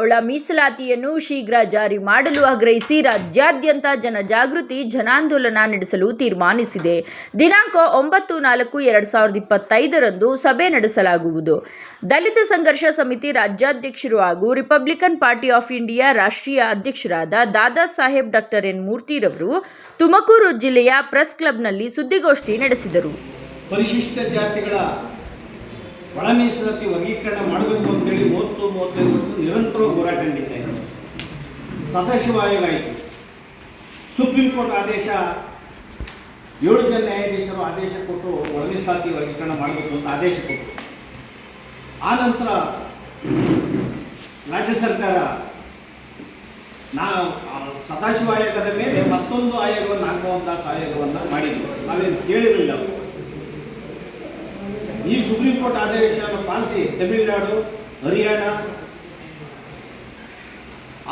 ಒಳ ಮೀಸಲಾತಿಯನ್ನು ಶೀಘ್ರ ಜಾರಿ ಮಾಡಲು ಆಗ್ರಹಿಸಿ ರಾಜ್ಯಾದ್ಯಂತ ಜನಜಾಗೃತಿ, ಜನಾಂದೋಲನ ನಡೆಸಲು ತೀರ್ಮಾನಿಸಿದೆ. ದಿನಾಂಕ ಒಂಬತ್ತು ನಾಲ್ಕು ಎರಡು ಸಾವಿರದ ಇಪ್ಪತ್ತೈದರಂದು ಸಭೆ ನಡೆಸಲಾಗುವುದು. ದಲಿತ ಸಂಘರ್ಷ ಸಮಿತಿ ರಾಜ್ಯಾಧ್ಯಕ್ಷರು ಹಾಗೂ ರಿಪಬ್ಲಿಕನ್ ಪಾರ್ಟಿ ಆಫ್ ಇಂಡಿಯಾ ರಾಷ್ಟ್ರೀಯ ಅಧ್ಯಕ್ಷರಾದ ದಾದಾ ಸಾಹೇಬ್ ಡಾಕ್ಟರ್ ಎನ್ ಮೂರ್ತಿರವರು ತುಮಕೂರು ಜಿಲ್ಲೆಯ ಪ್ರೆಸ್ ಕ್ಲಬ್ನಲ್ಲಿ ಸುದ್ದಿಗೋಷ್ಠಿ ನಡೆಸಿದರು. ಪರಿಶಿಷ್ಟ ಜಾತಿಗಳ ಒಳ ಮೀಸಲಾತಿ ವರ್ಗೀಕರಣ ಮಾಡಬೇಕು ಅಂತೇಳಿ ಮೂವತ್ತು ಮೂವತ್ತೈದು ವರ್ಷ ನಿರಂತರ ಹೋರಾಟ ನಡೀತಾ ಇದೆ. ಆಯಿತು ಸುಪ್ರೀಂ ಕೋರ್ಟ್ ಆದೇಶ, ಏಳು ಜನ ನ್ಯಾಯಾಧೀಶರು ಆದೇಶ ಕೊಟ್ಟು ಒಳ ಮೀಸಲಾತಿ ವರ್ಗೀಕರಣ ಮಾಡಬೇಕು ಅಂತ ಆದೇಶ ಕೊಟ್ಟರು. ಆ ನಂತರ ರಾಜ್ಯ ಸರ್ಕಾರ ನಾ ಸದಾಶಿವ ಆಯೋಗದ ಮೇಲೆ ಮತ್ತೊಂದು ಆಯೋಗವನ್ನು ಹಾಕುವಂಥ ಆಯೋಗವನ್ನು ಮಾಡಿದ್ರು. ನಾವೇನು ಕೇಳಿರಲಿಲ್ಲ ಈಗ ಸುಪ್ರೀಂ ಕೋರ್ಟ್ ಆದೇಶವನ್ನು ಪಾಲಿಸಿ ತಮಿಳುನಾಡು, ಹರಿಯಾಣ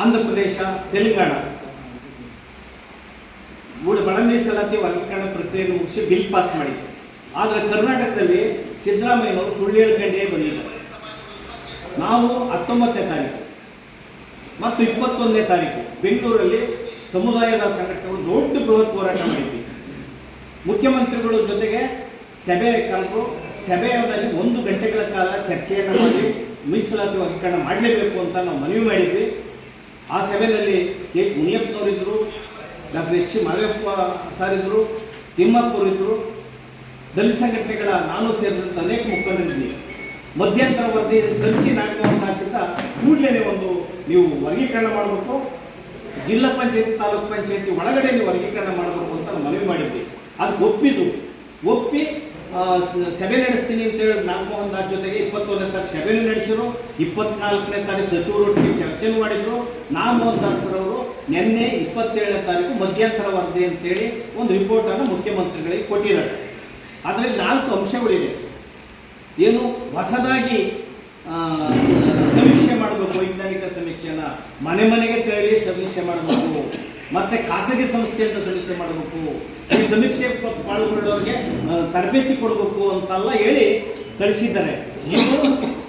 ಆಂಧ್ರ ಪ್ರದೇಶ ತೆಲಂಗಾಣ. ಮೂಡ ಬಡ ಮೀಸಲಾತಿ ವರ್ಗೀಕರಣ ಪ್ರಕ್ರಿಯೆಯನ್ನು ಮುಗಿಸಿ ಬಿಲ್ ಪಾಸ್ ಮಾಡಿದೆ ಆದರೆ ಕರ್ನಾಟಕದಲ್ಲಿ ಸಿದ್ದರಾಮಯ್ಯನವರು ಸುಳ್ಳು ಹೇಳ್ಕೊಂಡೇ ಬಂದಿಲ್ಲ. ನಾವು ಹತ್ತೊಂಬತ್ತನೇ ತಾರೀಕು ಮತ್ತು ಇಪ್ಪತ್ತೊಂದನೇ ತಾರೀಕು ಬೆಂಗಳೂರಲ್ಲಿ ಸಮುದಾಯದ ಸಂಘಟನೆಗಳು ದೊಡ್ಡ ಬೃಹತ್ ಹೋರಾಟ ಮಾಡಿದ್ವಿ. ಮುಖ್ಯಮಂತ್ರಿಗಳ ಜೊತೆಗೆ ಸಭೆ ಕರೆದು ಸಭೆಯಲ್ಲಿ ಒಂದು ಗಂಟೆಗಳ ಕಾಲ ಚರ್ಚೆಯನ್ನು ಮಾಡಿ ಮೀಸಲಾತಿ ವರ್ಗೀಕರಣ ಮಾಡಲೇಬೇಕು ಅಂತ ನಾವು ಮನವಿ ಮಾಡಿದ್ವಿ. ಆ ಸಭೆಯಲ್ಲಿ H ಮುನಿಯಪ್ಪನವರಿದ್ದರು doctor H C Mahadevappa sir ಇದ್ದರು ತಿಮ್ಮಪ್ಪರಿದ್ದರು ದಲಿತ ಸಂಘಟನೆಗಳ ನಾನು ಸೇರಿದಂಥ ಅನೇಕ ಮುಖಂಡರಿದ್ವಿ. ಮಧ್ಯಂತರ ವರದಿ ಕಲಿಸಿ ನಾಲ್ಕು ದಾಸಿಂದ ಕೂಡಲೇ ಒಂದು ನೀವು ವರ್ಗೀಕರಣ ಮಾಡಬೇಕು. ಜಿಲ್ಲಾ ಪಂಚಾಯತಿ, ತಾಲೂಕು ಪಂಚಾಯತಿ ಒಳಗಡೆ ವರ್ಗೀಕರಣ ಮಾಡಬೇಕು ಅಂತ ನಾವು ಮನವಿ ಮಾಡಿದ್ವಿ. ಅದು ಒಪ್ಪಿದ್ದು. ಒಪ್ಪಿ ಸಭೆ ನಡೆಸ್ತೀನಿ ಅಂತೇಳಿ ನಾಗಮೋಹನ್ ದಾಸ್ ಜೊತೆಗೆ ಇಪ್ಪತ್ತೊಂದನೇ ತಾರೀಕು ಸಭೆನೂ ನಡೆಸಿದ್ರು. ಇಪ್ಪತ್ನಾಲ್ಕನೇ ತಾರೀಕು ಸಚಿವರೊಟ್ಟಿಗೆ ಚರ್ಚೆನೂ ಮಾಡಿದ್ರು. ನಾಗಮೋಹನ್ ಅವರು ನಿನ್ನೆ ಇಪ್ಪತ್ತೇಳನೇ ತಾರೀಕು ಮಧ್ಯಂತರ ವರದಿ ಅಂತೇಳಿ ಒಂದು ರಿಪೋರ್ಟನ್ನು ಮುಖ್ಯಮಂತ್ರಿಗಳಿಗೆ ಕೊಟ್ಟಿದ್ದಾರೆ. ಅದರಲ್ಲಿ ನಾಲ್ಕು ಅಂಶಗಳಿದೆ. ಏನು? ಹೊಸದಾಗಿ ಸಮೀಕ್ಷೆ ಮಾಡಬೇಕು ವೈಜ್ಞಾನಿಕ ಸಮೀಕ್ಷೆನ ಮನೆ ಮನೆಗೆ ತೆರಳಿ ಸಮೀಕ್ಷೆ ಮಾಡಬೇಕು. ಮತ್ತೆ ಖಾಸಗಿ ಸಂಸ್ಥೆಯಿಂದ ಸಮೀಕ್ಷೆ ಮಾಡಬೇಕು. ಈ ಸಮೀಕ್ಷೆ ಪಾಲ್ಗೊಳ್ಳೋರಿಗೆ ತರಬೇತಿ ಕೊಡಬೇಕು ಅಂತೆಲ್ಲ ಹೇಳಿ ಕಳಿಸಿದ್ದಾರೆ. ಇದು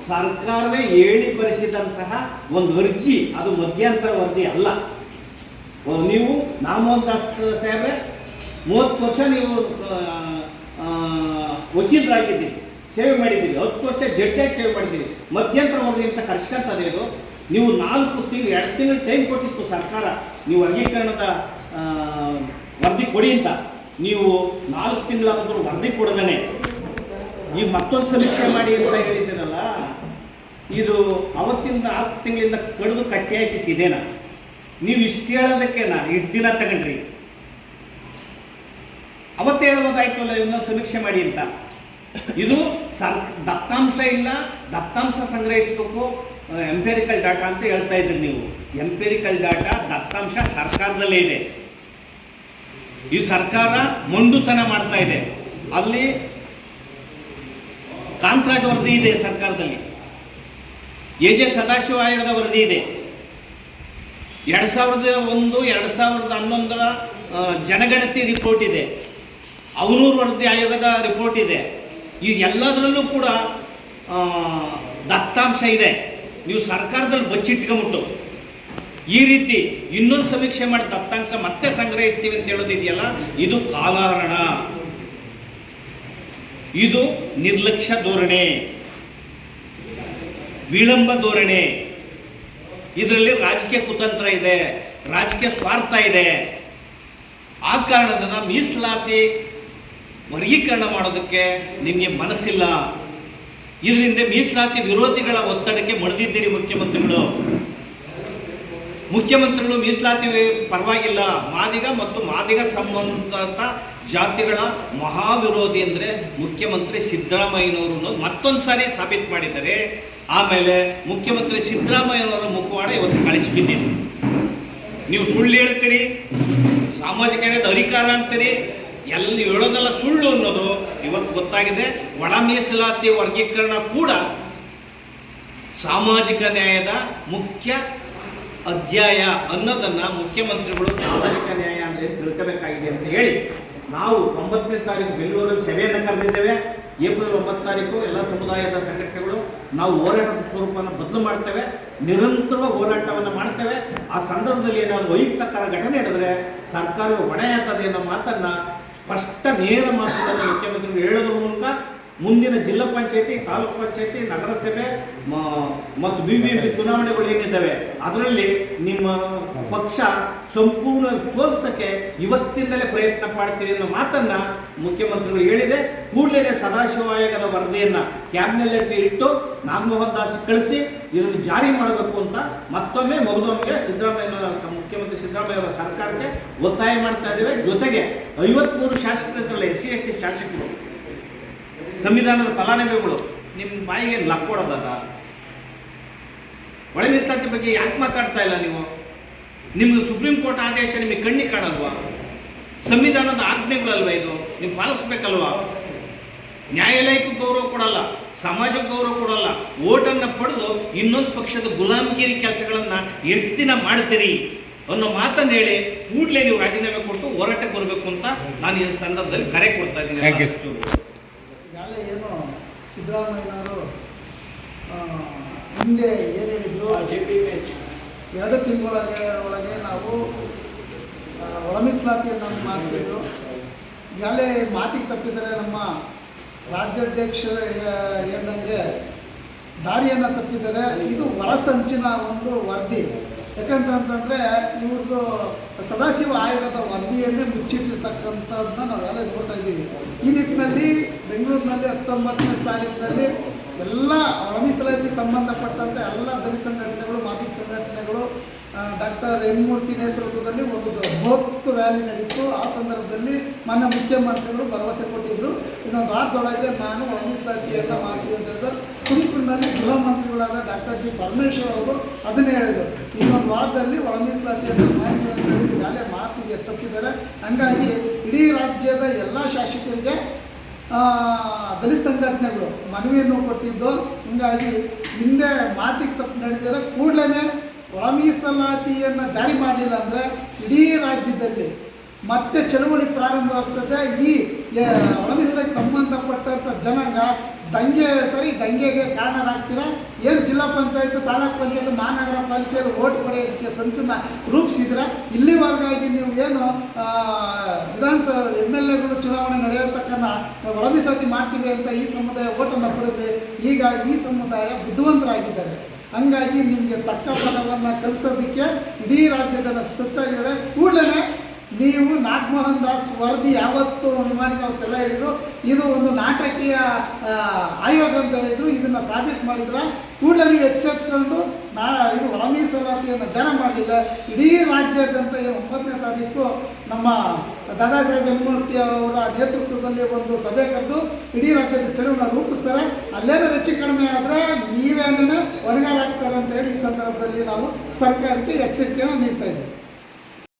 ಸರ್ಕಾರವೇ ಹೇಳಿ ಬರೆಸಿದಂತಹ ಒಂದು ಅರ್ಜಿ, ಅದು ಮಧ್ಯಂತರ ವರದಿ ಅಲ್ಲ. ನೀವು ನಾಮೋಹನ್ ದಾಸ್ ಸಾಹೇಬ್ರೆ, ಮೂವತ್ತು ವರ್ಷ ನೀವು ವಕೀಲರಾಗಿದ್ದೀರಿ, ಸೇವೆ ಮಾಡಿದ್ದೀರಿ. ಹತ್ತು ವರ್ಷ ಜಡ್ಜಾಗಿ ಸೇವೆ ಮಾಡಿದ್ದೀರಿ. ಮಧ್ಯಂತರ ವರದಿ ಅಂತ ಕರ್ಸ್ಕೊಂತದೆ ಇದು ನೀವು ನಾಲ್ಕು ತಿಂಗಳು, ಎರಡು ತಿಂಗಳು ಟೈಮ್ ಕೊಟ್ಟಿತ್ತು ಸರ್ಕಾರ, ನೀವು ವರ್ಗೀಕರಣದ ವರದಿ ಕೊಡಿ ಅಂತ. ನೀವು ನಾಲ್ಕು ತಿಂಗಳ ಮೊದಲು ವರದಿ ಕೊಡದೇ ನೀವು ಮತ್ತೊಂದು ಸಮೀಕ್ಷೆ ಮಾಡಿ ಅಂತ ಹೇಳಿದ್ದೀರಲ್ಲ, ಇದು ಅವತ್ತಿಂದ ಆರು ತಿಂಗಳಿಂದ ಕಡಿದು ಕಟ್ಟಿ ಹಾಕಿಟ್ಟಿದ್ದೇನ ನೀವು ಇಷ್ಟು ಹೇಳೋದಕ್ಕೆ ನಾ ಇಷ್ಟು ದಿನ ತಗೊಂಡ್ರಿ. ಅವತ್ತು ಹೇಳ್ಬೋದಾಯ್ತಲ್ಲ ಇನ್ನೊಂದು ಸಮೀಕ್ಷೆ ಮಾಡಿ ಅಂತ. ಇದು ಸರ್ ದತ್ತಾಂಶ ಇಲ್ಲ, ದತ್ತಾಂಶ ಸಂಗ್ರಹಿಸಬೇಕು ಎಂಪೇರಿಕಲ್ ಡಾಟಾ ಅಂತ ಹೇಳ್ತಾ ಇದ್ರಿ ನೀವು. ಎಂಪೇರಿಕಲ್ ಡಾಟಾ ದತ್ತಾಂಶ ಸರ್ಕಾರದಲ್ಲೇ ಇದೆ. ಈ ಸರ್ಕಾರ ಮೊಂಡುತನ ಮಾಡ್ತಾ ಇದೆ. ಅಲ್ಲಿ ಕಾಂತರಾಜ್ ವರದಿ ಇದೆ ಸರ್ಕಾರದಲ್ಲಿ. ಎ ಜೆ ಸದಾಶಿವ ಆಯೋಗದ ವರದಿ ಇದೆ. ಎರಡು ಸಾವಿರದ ಒಂದು, ಎರಡು ಸಾವಿರದ ಹನ್ನೊಂದರ ಜನಗಣತಿ ರಿಪೋರ್ಟ್ ಇದೆ. ಅವನೂರು ವರದಿ ಆಯೋಗದ ರಿಪೋರ್ಟ್ ಇದೆ. ಈ ಎಲ್ಲದರಲ್ಲೂ ಕೂಡ ದತ್ತಾಂಶ ಇದೆ. ನೀವು ಸರ್ಕಾರದಲ್ಲಿ ಬಚ್ಚಿಟ್ಕೊಂಬಿಟ್ಟು ಈ ರೀತಿ ಇನ್ನೊಂದು ಸಮೀಕ್ಷೆ ಮಾಡಿ ದತ್ತಾಂಶ ಮತ್ತೆ ಸಂಗ್ರಹಿಸ್ತೀವಿ ಅಂತ ಹೇಳೋದಿದೆಯಲ್ಲ ಇದು ಕಾಲಹರಣ. ಇದು ನಿರ್ಲಕ್ಷ್ಯ ಧೋರಣೆ. ವಿಳಂಬ ಧೋರಣೆ. ಇದರಲ್ಲಿ ರಾಜಕೀಯ ಕುತಂತ್ರ ಇದೆ, ರಾಜಕೀಯ ಸ್ವಾರ್ಥ ಇದೆ. ಆ ಕಾರಣದಿಂದ ಮೀಸಲಾತಿ ವರ್ಗೀಕರಣ ಮಾಡೋದಕ್ಕೆ ನಿಮಗೆ ಮನಸ್ಸಿಲ್ಲ. ಇದರಿಂದ ಮೀಸಲಾತಿ ವಿರೋಧಿಗಳ ಒತ್ತಡಕ್ಕೆ ಮಣಿದಿದ್ದೀರಿ ಮುಖ್ಯಮಂತ್ರಿಗಳು. ಮುಖ್ಯಮಂತ್ರಿಗಳು ಮೀಸಲಾತಿ ಪರವಾಗಿಲ್ಲ. ಮಾದಿಗ ಮತ್ತು ಮಾದಿಗ ಸಂಬಂಧ ಜಾತಿಗಳ ಮಹಾವಿರೋಧಿ ಅಂದರೆ ಮುಖ್ಯಮಂತ್ರಿ ಸಿದ್ದರಾಮಯ್ಯನವರು ಮತ್ತೊಂದು ಸಾರಿ ಸಾಬೀತು ಮಾಡಿದ್ದಾರೆ. ಆಮೇಲೆ ಮುಖ್ಯಮಂತ್ರಿ ಸಿದ್ದರಾಮಯ್ಯನವರ ಮುಖವಾಡ ಇವತ್ತು ಕಳಿಸ್ಬಿಟ್ಟಿದ್ದೀನಿ ನೀವು ಸುಳ್ಳು ಹೇಳ್ತೀರಿ, ಸಾಮಾಜಿಕ ಅಧಿಕಾರ ಅಂತೀರಿ ಎಲ್ಲಿ ಹೇಳೋದೆಲ್ಲ ಸುಳ್ಳು ಅನ್ನೋದು ಇವತ್ತು ಗೊತ್ತಾಗಿದೆ. ಒಳ ಮೀಸಲಾತಿ ವರ್ಗೀಕರಣ ಕೂಡ ಸಾಮಾಜಿಕ ನ್ಯಾಯದ ಮುಖ್ಯ ಅಧ್ಯಾಯ ಅನ್ನೋದನ್ನ ಮುಖ್ಯಮಂತ್ರಿಗಳು ಸಾಮಾಜಿಕ ನ್ಯಾಯ ಅಂದರೆ ತಿಳ್ಕೋಬೇಕಾಗಿದೆ ಅಂತ ಹೇಳಿ, ನಾವು ಒಂಬತ್ತನೇ ತಾರೀಕು ಬೆಂಗಳೂರಲ್ಲಿ ಸಭೆಯನ್ನು ಕರೆದಿದ್ದೇವೆ. ಏಪ್ರಿಲ್ ಒಂಬತ್ತು ತಾರೀಕು ಎಲ್ಲ ಸಮುದಾಯದ ಸಂಘಟನೆಗಳು ನಾವು ಹೋರಾಟದ ಸ್ವರೂಪವನ್ನು ಬದಲು ಮಾಡ್ತೇವೆ, ನಿರಂತರ ಹೋರಾಟವನ್ನು ಮಾಡ್ತೇವೆ. ಆ ಸಂದರ್ಭದಲ್ಲಿ ಏನಾದರೂ ವೈಯಕ್ತಕರ ಘಟನೆ ನಡೆದರೆ ಸರ್ಕಾರವು ಹೊಣೆ ಅನ್ನೋ ಮಾತನ್ನು ಸ್ಪಷ್ಟ ನೇರ ಮಾತುಗಳನ್ನು ಮುಖ್ಯಮಂತ್ರಿಗಳು ಹೇಳೋದ್ರ ಮೂಲಕ ಮುಂದಿನ ಜಿಲ್ಲಾ ಪಂಚಾಯತಿ, ತಾಲೂಕು ಪಂಚಾಯತಿ, ನಗರಸಭೆ ಮತ್ತು ಬಿ ಬಿ ಎಂ ಪಿ ಚುನಾವಣೆಗಳು ಏನಿದ್ದಾವೆ, ಅದರಲ್ಲಿ ನಿಮ್ಮ ಪಕ್ಷ ಸಂಪೂರ್ಣ ಸೋಲ್ಸಕ್ಕೆ ಇವತ್ತಿಂದಲೇ ಪ್ರಯತ್ನ ಮಾಡ್ತೀವಿ ಅನ್ನೋ ಮಾತನ್ನ ಮುಖ್ಯಮಂತ್ರಿಗಳು ಹೇಳಿದೆ. ಕೂಡಲೇ ಸದಾಶಿವ ಆಯೋಗದ ವರದಿಯನ್ನ ಕ್ಯಾಬಿನೆಟ್ ಇಟ್ಟು ನಾಗಮೋಹನ್ ದಾಸ್ ಕಳಿಸಿ ಇದನ್ನು ಜಾರಿ ಮಾಡಬೇಕು ಅಂತ ಮತ್ತೊಮ್ಮೆ ಮಗದೊಮ್ಮೆಗೆ ಸಿದ್ದರಾಮಯ್ಯ ಮುಖ್ಯಮಂತ್ರಿ ಸಿದ್ದರಾಮಯ್ಯ ಅವರ ಸರ್ಕಾರಕ್ಕೆ ಒತ್ತಾಯ ಮಾಡ್ತಾ ಇದ್ದೇವೆ. ಜೊತೆಗೆ ಐವತ್ಮೂರು ಶಾಸಕರಿದ್ರಲ್ಲ ಎಸ್ ಸಿ, ಎಸ್ ಟಿ ಶಾಸಕರು. ಸಂವಿಧಾನದ ಫಲಾನುಭವಿಗಳು ನಿಮ್ಮ ಬಾಯಿಗೆ ಲಕ್ ಕೊಡೋದದ ಒಳ ಮೀಸಲಾತಿ ಬಗ್ಗೆ ಯಾಕೆ ಮಾತಾಡ್ತಾ ಇಲ್ಲ ನೀವು? ನಿಮ್ಗೆ ಸುಪ್ರೀಂ ಕೋರ್ಟ್ ಆದೇಶ ನಿಮಗೆ ಕಣ್ಣಿ ಕಾಣಲ್ವಾ? ಸಂವಿಧಾನದ ಆಜ್ಞೆಗಳಲ್ವಾ ಇದು? ನೀವು ಪಾಲಿಸ್ಬೇಕಲ್ವಾ? ನ್ಯಾಯಾಲಯಕ್ಕೂ ಗೌರವ ಕೊಡಲ್ಲ ಸಮಾಜಕ್ಕೆ ಗೌರವ ಕೊಡಲ್ಲ. ಓಟನ್ನು ಪಡೆದು ಇನ್ನೊಂದು ಪಕ್ಷದ ಗುಲಾಮಗಿರಿ ಕೆಲಸಗಳನ್ನು ಎಷ್ಟು ದಿನ ಮಾಡ್ತೀರಿ ಅನ್ನೋ ಮಾತನ್ನು ಹೇಳಿ ಕೂಡಲೇ ನೀವು ರಾಜೀನಾಮೆ ಕೊಟ್ಟು ಹೋರಾಟಕ್ಕೆ ಬರಬೇಕು ಅಂತ ನಾನು ಈ ಸಂದರ್ಭದಲ್ಲಿ ಕರೆ ಕೊಡ್ತಾ ಇದ್ದೀನಿ. ಈಗಾಗಲೇ ಏನು ಸಿದ್ದರಾಮಯ್ಯನವರು ಹಿಂದೆ ಏನು ಹೇಳಿದ್ರು? ಎರಡು ತಿಂಗಳೊಳಗೆ ಒಳಗೆ ನಾವು ಒಳ ಮೀಸಲಾತಿಯನ್ನು ಮಾಡ್ತಿದ್ರು. ಈಗಾಗಲೇ ಮಾತಿಗೆ ತಪ್ಪಿದರೆ ನಮ್ಮ ರಾಜ್ಯಾಧ್ಯಕ್ಷರು ಹೇಳ್ದಂಗೆ ದಾರಿಯನ್ನು ತಪ್ಪಿದರೆ ಇದು ಒಳಸಂಚಿನ ಒಂದು ವರದಿ. ಯಾಕಂತಂತಂದರೆ ಇವ್ರದ್ದು ಸದಾಶಿವ ಆಯೋಗದ ವರದಿಯನ್ನೇ ಮುಚ್ಚಿಟ್ಟಿರ್ತಕ್ಕಂಥದ್ದನ್ನ ನಾವೆಲ್ಲ ನೋಡ್ತಾ ಇದ್ದೀವಿ. ಈ ನಿಟ್ಟಿನಲ್ಲಿ ಬೆಂಗಳೂರಿನಲ್ಲಿ ಹತ್ತೊಂಬತ್ತನೇ ತಾರೀಕಿನಲ್ಲಿ ಎಲ್ಲ ಒಳ ಮೀಸಲಾತಿ ಸಂಬಂಧಪಟ್ಟಂತೆ ಎಲ್ಲ ದಲಿತ ಸಂಘಟನೆಗಳು ಮಾದಿ ಸಂಘಟನೆಗಳು ಡಾಕ್ಟರ್ ಎನ್ ಮೂರ್ತಿ ನೇತೃತ್ವದಲ್ಲಿ ಒಂದು ಬೃಹತ್ ರ್ಯಾಲಿ ನಡೀತು. ಆ ಸಂದರ್ಭದಲ್ಲಿ ಮಾನ್ಯ ಮುಖ್ಯಮಂತ್ರಿಗಳು ಭರವಸೆ ಕೊಟ್ಟಿದ್ದರು ಇನ್ನೊಂದು ವಾರದೊಳಗೆ ನಾನು ಒಳ ಮೀಸಲಾತಿಯನ್ನು ಮಾಡ್ತೀವಿ ಅಂತ ಹೇಳಿದ್ರು. ತುಮಕೂರಿನಲ್ಲಿ ಗೃಹ ಮಂತ್ರಿಗಳಾದ ಡಾಕ್ಟರ್ ಜಿ. ಪರಮೇಶ್ವರ್ ಅವರು ಅದನ್ನೇ ಹೇಳಿದರು. ಇನ್ನೊಂದು ವಾರದಲ್ಲಿ ಒಳ ಮೀಸಲಾತಿಯನ್ನು ಈಗಾಗಲೇ ಮಾತಿಗೆ ತಪ್ಪಿದ್ದಾರೆ. ಹಂಗಾಗಿ ಇಡೀ ರಾಜ್ಯದ ಎಲ್ಲ ಶಾಸಕರಿಗೆ ದಲಿತ ಸಂಘಟನೆಗಳು ಮನವಿಯನ್ನು ಕೊಟ್ಟಿದ್ದು. ಹಿಂಗಾಗಿ ಹಿಂದೆ ಮಾತಿಗೆ ತಪ್ಪು ನಡೆದಿದ್ದಾರೆ ಕೂಡಲೇ ಒಳ ಮೀಸಲಾತಿಯನ್ನು ಜಾರಿ ಮಾಡಲಿಲ್ಲ ಅಂದರೆ ಇಡೀ ರಾಜ್ಯದಲ್ಲಿ ಮತ್ತೆ ಚಳುವಳಿ ಪ್ರಾರಂಭ ಈ ಮೀಸಲಾತಿಗೆ ಸಂಬಂಧಪಟ್ಟಂಥ ಜನಾಂಗ ದಂಗೆ ಹೇಳ್ತಾರೆ, ಈ ದಂಗೆಗೆ ಕಾರಣರಾಗ್ತೀರಾ? ಏನು ಜಿಲ್ಲಾ ಪಂಚಾಯತ್, ತಾಲೂಕ್ ಪಂಚಾಯತ್, ಮಹಾನಗರ ಪಾಲಿಕೆಯಲ್ಲಿ ಓಟ್ ಪಡೆಯೋದಕ್ಕೆ ಸಂಚನ ರೂಪಿಸಿದ್ರೆ ಇಲ್ಲಿವರೆಗಾಗಿ ನೀವು ಏನು ವಿಧಾನಸಭೆ ಎಂ ಎಲ್ ಎಗಳು ಚುನಾವಣೆ ನಡೆಯತಕ್ಕನ್ನ ಒಳ ಮೀಸಲಾತಿ ಮಾಡ್ತೀವಿ ಅಂತ ಈ ಸಮುದಾಯ ಓಟನ್ನು ಪಡೆದ್ರೆ ಈಗ ಈ ಸಮುದಾಯ ಬುದ್ಧಿವಂತರಾಗಿದ್ದಾರೆ ಹಂಗಾಗಿ ನಿಮಗೆ ತಕ್ಕ ಪದವನ್ನು ಕಲಿಸೋದಕ್ಕೆ ಇಡೀ ರಾಜ್ಯದ ಸಚ್ಚಾಗಿದ್ದಾರೆ ಕೂಡಲೇ ನೀವು ನಾಗಮೋಹನ್ ದಾಸ್ ವರದಿ ಯಾವತ್ತು ಮಾಡಿದ ಅವತ್ತೆಲ್ಲ ಹೇಳಿದ್ರು ಇದು ಒಂದು ನಾಟಕೀಯ ಆಯೋಗ ಅಂತ ಹೇಳಿದ್ರು. ಇದನ್ನು ಸಾಬೀತು ಮಾಡಿದ್ರ ಕೂಡಲೇ ನೀವು ಎಚ್ಚೆತ್ಕೊಂಡು ನಾ, ಇದು ಒಳ ಮೀಸಲಾತಿಯನ್ನು ಜನ ಮಾಡಲಿಲ್ಲ. ಇಡೀ ರಾಜ್ಯಾದ್ಯಂತ ಏನು ಒಂಬತ್ತನೇ ತಾರೀಕು ನಮ್ಮ ದಾದಾ ಸಾಹೇಬ್ ಅವರ ನೇತೃತ್ವದಲ್ಲಿ ಒಂದು ಸಭೆ ಕರೆದು ಇಡೀ ರಾಜ್ಯದ ಚಳುವಳಿ ರೂಪಿಸ್ತಾರೆ. ಅಲ್ಲೇನೋ ಹೆಚ್ಚು ಕಡಿಮೆ ಆದರೆ ನೀವೇನೇ ಒಣಗಾಲಾಗ್ತಾರೆ ಅಂತ ಹೇಳಿ ಈ ಸಂದರ್ಭದಲ್ಲಿ ನಾವು ಸರ್ಕಾರಕ್ಕೆ ಎಚ್ಚರಿಕೆಯನ್ನು ನೀಡ್ತಾ ಇದ್ದೀವಿ.